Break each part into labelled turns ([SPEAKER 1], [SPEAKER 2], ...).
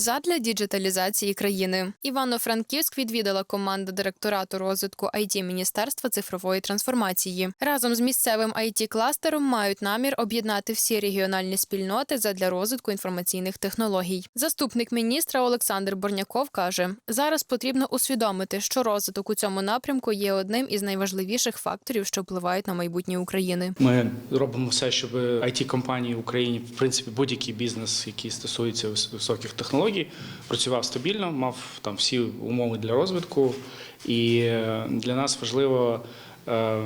[SPEAKER 1] задля діджиталізації країни. Івано-Франківськ відвідала команда директорату розвитку IT Міністерства цифрової трансформації. Разом з місцевим it кластером мають намір об'єднати всі регіональні спільноти задля розвитку інформаційних технологій. Заступник міністра Олександр Борняков каже: зараз потрібно усвідомити, що розвиток у цьому напрямку є одним із найважливіших факторів, що впливають на майбутнє України.
[SPEAKER 2] Ми робимо все, щоб it компанії в Україні, в принципі, будь-який бізнес, який стосується високих технологій, працював стабільно, мав там всі умови для розвитку. І е, для нас важливо, е,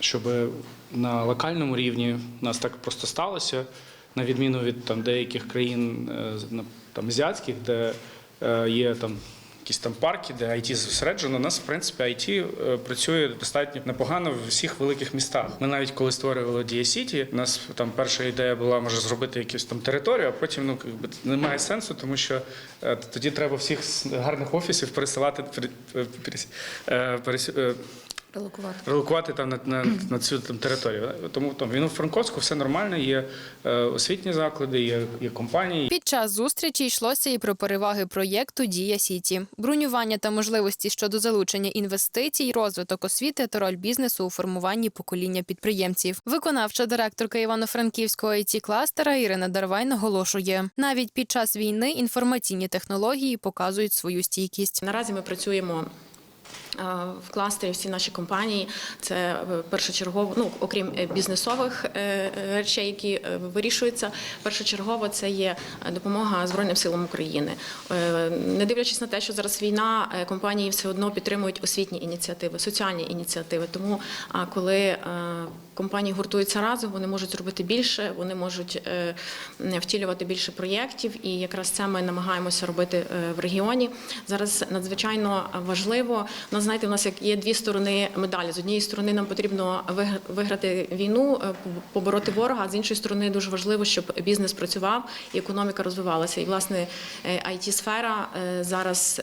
[SPEAKER 2] щоб на локальному рівні у нас так просто сталося, на відміну від там деяких країн е, там азіатських, де є там якісь там парки, де IT зосереджено. У нас, в принципі, IT е, працює достатньо непогано в всіх великих містах. Ми навіть коли створювали Дія Сіті, у нас там перша ідея була може зробити якусь там територію, а потім ну якби немає сенсу, тому що е, тоді треба всіх гарних офісів пересилати
[SPEAKER 1] Релокувати.
[SPEAKER 2] релокувати там на, на, на цю там територію. Тому там він у Франковську все нормально. Є е, освітні заклади, є, є компанії.
[SPEAKER 1] Під час зустрічі йшлося і про переваги проєкту Дія Сіті, бронювання та можливості щодо залучення інвестицій, розвиток освіти та роль бізнесу у формуванні покоління підприємців. Виконавча директорка Івано-Франківського it кластера Ірина Дарвай наголошує: навіть під час війни інформаційні технології показують свою стійкість.
[SPEAKER 3] Наразі ми працюємо. Е, В кластері всі наші компанії це е, першочергово, ну окрім е, бізнесових речей, які вирішуються. Першочергово це є допомога Збройним силам України. Не дивлячись на те, що зараз війна, компанії все одно підтримують освітні ініціативи, соціальні ініціативи. Тому коли компанії гуртуються разом, вони можуть зробити більше, вони можуть втілювати більше проєктів, і якраз це ми намагаємося робити в регіоні. Зараз надзвичайно важливо. Нас знаєте, у нас як є дві сторони медалі. З однієї сторони нам потрібно виг- виграти війну, е, побороти ворога. А з іншої сторони дуже важливо, щоб бізнес працював і економіка розвивалася. І власне it сфера зараз.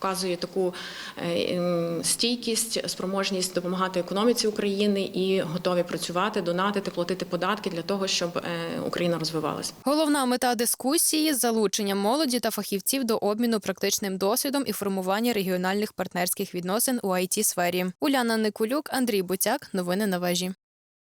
[SPEAKER 3] Показує таку е, ем, стійкість, спроможність допомагати економіці України і готові працювати, донатити, платити податки для того, щоб е, Україна розвивалася.
[SPEAKER 1] Головна мета дискусії залучення молоді та фахівців до обміну практичним досвідом і формування регіональних партнерських відносин у it сфері Уляна Никулюк, Андрій Буцяк. Новини на вежі.